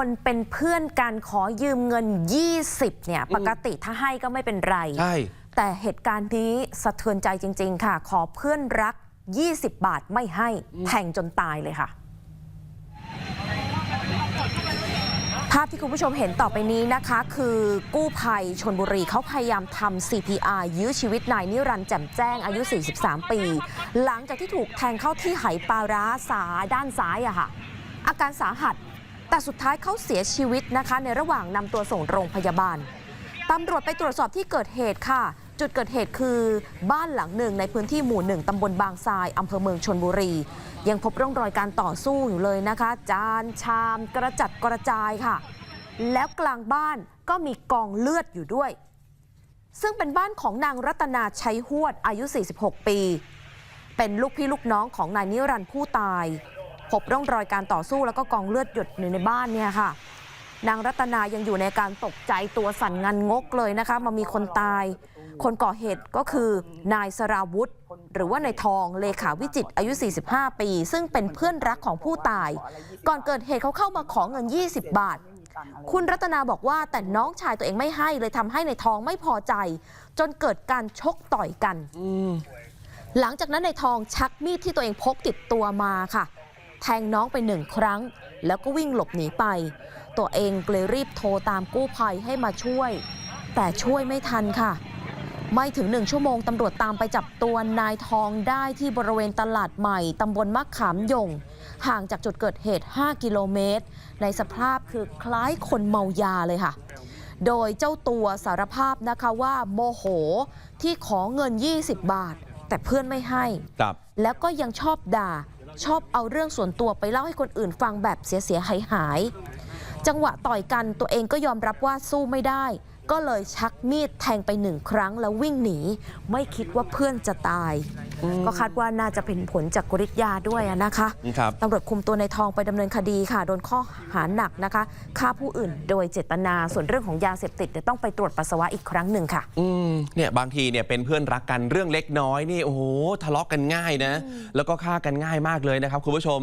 คนเป็นเพื่อนกันขอยืมเงิน 20 เนี่ย ปกติถ้าให้ก็ไม่เป็นไร ใช่ แต่เหตุการณ์นี้สะเทือนใจจริง ๆ ค่ะ ขอเพื่อนรัก 20 บาทไม่ให้แทงจนตายเลยค่ะ ภาพที่คุณผู้ชมเห็นต่อไปนี้นะคะ คือกู้ภัยชนบุรีเขาพยายามทำ CPR ยื้อชีวิตนายนิรันดร์แจ่มแจ้งอายุ 43 ปี หลังจากที่ถูกแทงเข้าที่ไหปลาร้าสาด้านซ้ายอะค่ะ อาการสาหัส แต่สุดท้ายเขาเสียชีวิตนะคะ ในระหว่างนำตัวส่งโรงพยาบาลตำรวจไปตรวจสอบที่เกิดเหตุค่ะ จุดเกิดเหตุคือบ้านหลังหนึ่งในพื้นที่หมู่หนึ่งตำบลบางทรายอำเภอเมืองชนบุรี ยังพบร่องรอยการต่อสู้อยู่เลยนะคะ จานชามกระจัดกระจายค่ะ แล้วกลางบ้านก็มีกองเลือดอยู่ด้วย ซึ่งเป็นบ้านของนางรัตนาชัยหวดอายุ 46 ปี เป็นลูกพี่ลูกน้องของนายนิรันดร์ผู้ตาย พบร่องรอยการต่อสู้แล้วก็กองเลือดหยดอยู่ในบ้านเนี่ยค่ะ นางรัตนายังอยู่ในการตกใจตัวสั่นงันงกเลยนะคะ มามีคนตาย คนก่อเหตุก็คือนายสราวุธ หรือว่านายทองเลขาวิจิตรอายุ 45 ปี ซึ่งเป็นเพื่อนรักของผู้ตาย ก่อนเกิดเหตุเขาเข้ามาขอเงิน 20 บาทคุณรัตนาบอกว่าแต่น้องชายตัวเองไม่ให้เลยทำให้ในายทองไม่พอใจ จนเกิดการชกต่อยกัน หลังจากนั้นในายทองชักมีดที่ตัวเองพกติดตัวมาค่ะ แทงน้องไปหนึ่งครั้ง แล้วก็วิ่งหลบหนีไป ตัวเองเลยรีบโทรตามกู้ภัยให้มาช่วย แต่ช่วยไม่ทันค่ะ ไม่ถึงหนึ่งชั่วโมงตำรวจตามไปจับตัวนายทองได้ที่บริเวณตลาดใหม่ตำบลมะขามยง ห่างจากจุดเกิดเหตุ 5 กิโลเมตร ในสภาพคือคล้ายคนเมายาเลยค่ะโดยเจ้าตัวสารภาพนะคะว่าโมโหที่ขอเงิน 20 บาท แต่เพื่อนไม่ให้ครับแล้วก็ยังชอบด่า ชอบเอาเรื่องส่วนตัวไปเล่าให้คนอื่นฟังแบบเสียหายหาย จังหวะต่อยกันตัวเองก็ยอมรับว่าสู้ไม่ได้ ก็เลยชักมีดแทงไปหนึ่งครั้งแล้ววิ่งหนี ไม่คิดว่าเพื่อนจะตาย ก็คาดว่าน่าจะเป็นผลจากกฤทธิ์ยาด้วยอะนะคะครับตำรวจคุมตัวในทองไปดำเนินคดีค่ะ โดนข้อหาหนักนะคะฆ่าผู้อื่นโดยเจตนาส่วนเรื่องของยาเสพติดเดี๋ยวต้องไปตรวจปัสสาวะอีกครั้งหนึ่งค่ะ อืมเนี่ยบางทีเนี่ยเป็นเพื่อนรักกันเรื่องเล็กน้อยนี่โอ้โหทะเลาะกันง่ายนะ แล้วก็ฆ่ากันง่ายมากเลยนะครับคุณผู้ชม